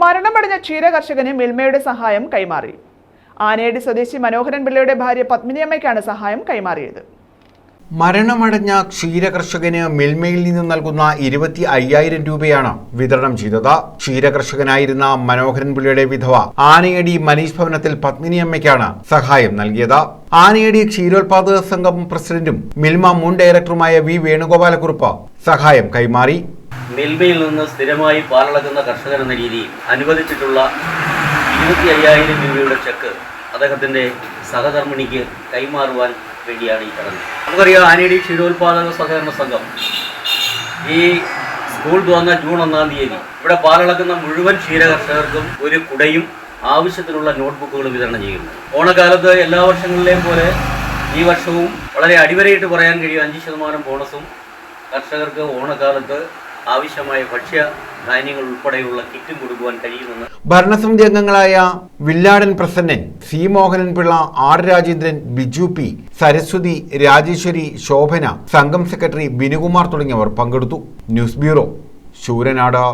മരണമടഞ്ഞ ക്ഷീരകർഷകന് മിൽമയുടെ സഹായം കൈമാറി. ആനയടി സ്വദേശി മനോഹരൻ പിള്ളയുടെ ഭാര്യ പത്മിനിയമ്മയ്ക്കാണ് സഹായം കൈമാറിയത്. മരണമടഞ്ഞ ക്ഷീരകർഷകന് മിൽമയിൽ നിന്ന് നൽകുന്ന ഇരുപത്തി അയ്യായിരം രൂപയാണ് വിതരണം ചെയ്തത്. ക്ഷീരകർഷകനായിരുന്ന മനോഹരൻ പിള്ളയുടെ വിധവ ആനയടി മനീഷ് ഭവനത്തിൽ പത്മിനിയമ്മയ്ക്കാണ് സഹായം നൽകിയത്. ആനയടി ക്ഷീരോത്പാദക സംഘം പ്രസിഡന്റും മിൽമ മുൻ ഡയറക്ടറുമായ വി വേണുഗോപാലക്കുറുപ്പ് സഹായം കൈമാറി. മിൽമയിൽ നിന്ന് സ്ഥിരമായി പാലളക്കുന്ന കർഷകൻ എന്ന രീതിയിൽ അനുവദിച്ചിട്ടുള്ള ഇരുപത്തി അയ്യായിരം രൂപയുടെ ചെക്ക് അദ്ദേഹത്തിന്റെ സഹധർമ്മിണിക്ക് കൈമാറുവാൻ വേണ്ടിയാണ് ഈ ചടങ്ങ് നമുക്കറിയാം ആനയുടെ ക്ഷീരോത്പാദക സഹകരണ സംഘം ഈ സ്കൂൾ തുറന്ന ജൂൺ ഒന്നാം തീയതി ഇവിടെ പാലളക്കുന്ന മുഴുവൻ ക്ഷീരകർഷകർക്കും ഒരു കുടയും ആവശ്യത്തിനുള്ള നോട്ട്ബുക്കുകളും വിതരണം ചെയ്യുന്നു. ഓണക്കാലത്ത് എല്ലാ വർഷങ്ങളിലെയും പോലെ ഈ വർഷവും വളരെ അടിവരയിട്ട് പറയാൻ കഴിയും. അഞ്ച് ശതമാനം ബോണസും കർഷകർക്ക് ഓണക്കാലത്ത് ആവശ്യമായ ഭക്ഷ്യ ധാന്യങ്ങൾ ഉൾപ്പെടെയുള്ള കിറ്റും കൊടുക്കുവാൻ കഴിയുമെന്ന് ഭരണസമിതി അംഗങ്ങളായ Villadan Prasannan C Mohanan Pillai R Rajendran Biju P Saraswathi Rajeshwari Shobhana സംഘം സെക്രട്ടറി ബിനുകുമാർ തുടങ്ങിയവർ പങ്കെടുത്തു. News bureau Sooranad.